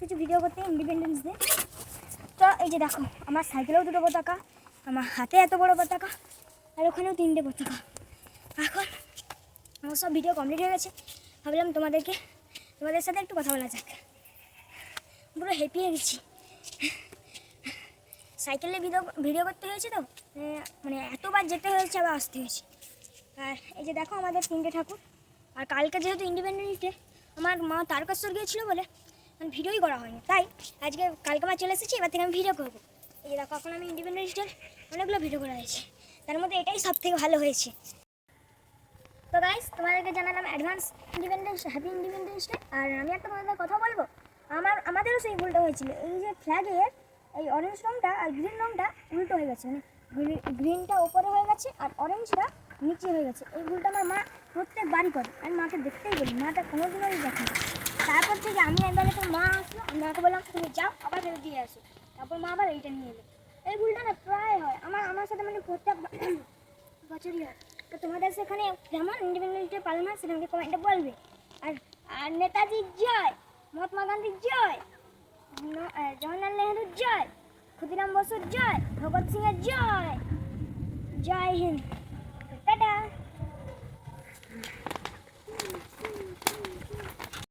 কিছু ভিডিও করতে independence day তো এই যে দেখো, আমার সাইকেলেও দুটো পতাকা, আমার হাতে এত বড় পতাকা, আর ওখানেও তিনটে পতাকা। এখন আমার সব ভিডিও কমপ্লিট হয়ে গেছে। ভাবলাম তোমাদেরকে, তোমাদের সাথে একটু কথা বলা যাক। পুরো হেঁপিয়ে গেছি। সাইকেলে ভিডিও ভিডিও করতে হয়েছে তো মানে এতবার যেতে হয়েছে, আবার আসতে হয়েছে। আর এই যে দেখো আমাদের তিনটে ঠাকুর, আর কালকে যেহেতু ইন্ডিপেন্ডেন্স ডে আমার মা তারকেশ্বর গিয়েছিল বলে মানে ভিডিওই করা হয়নি। তাই আজকে কালকে আমার চলে এসেছি, এবার থেকে আমি ভিডিও করব। এই যে দেখো, এখন আমি ইন্ডিপেন্ডেন্স ডে অনেকগুলো ভিডিও করা হয়েছে তার মধ্যে এটাই সব থেকে ভালো হয়েছে। তো গাইস তোমাদেরকে জানালাম advance independence happy independence day আর আমি একটা তোমাদের কথা বলব? আমার, আমাদেরও সেই ভুলটা হয়েছিল। এই যে ফ্ল্যাগের এই অরেঞ্জ রংটা আর গ্রিন রংটা উল্টো হয়ে গেছে। মানে গ্রিনটা ওপরে হয়ে গেছে আর অরেঞ্জটা নিচে হয়ে গেছে। এই ভুলটা আমার মা প্রত্যেক বাড়ি করে। আমি মাকে দেখতেই বলি মাটা কোনোদিনও দেখে। তারপর থেকে আমি একবার তো মা আসলো, আমি মাকে বললাম, তুমি যাও, আবার ফেরত দিয়ে আসো। তারপর মা আবার এইটা নিয়ে এলো। এই ভুলটা না প্রায় হয়। আমার আমার সাথে মানে প্রত্যেক বছরই হয়। তো তোমাদের সেখানে কেমন ইন্ডিপেন্ডেন্স ডে পালন হয় সেটা আমাকে কমেন্টে বলবে। আর আর নেতাজির জয়, মহাত্মা গান্ধীর জয় ন- আহ, জওয়াহরলাল নেহরুর জয় ক্ষুদিরাম বসুর জয় ভগৎ সিংয়ের জয় জয় হিন্দ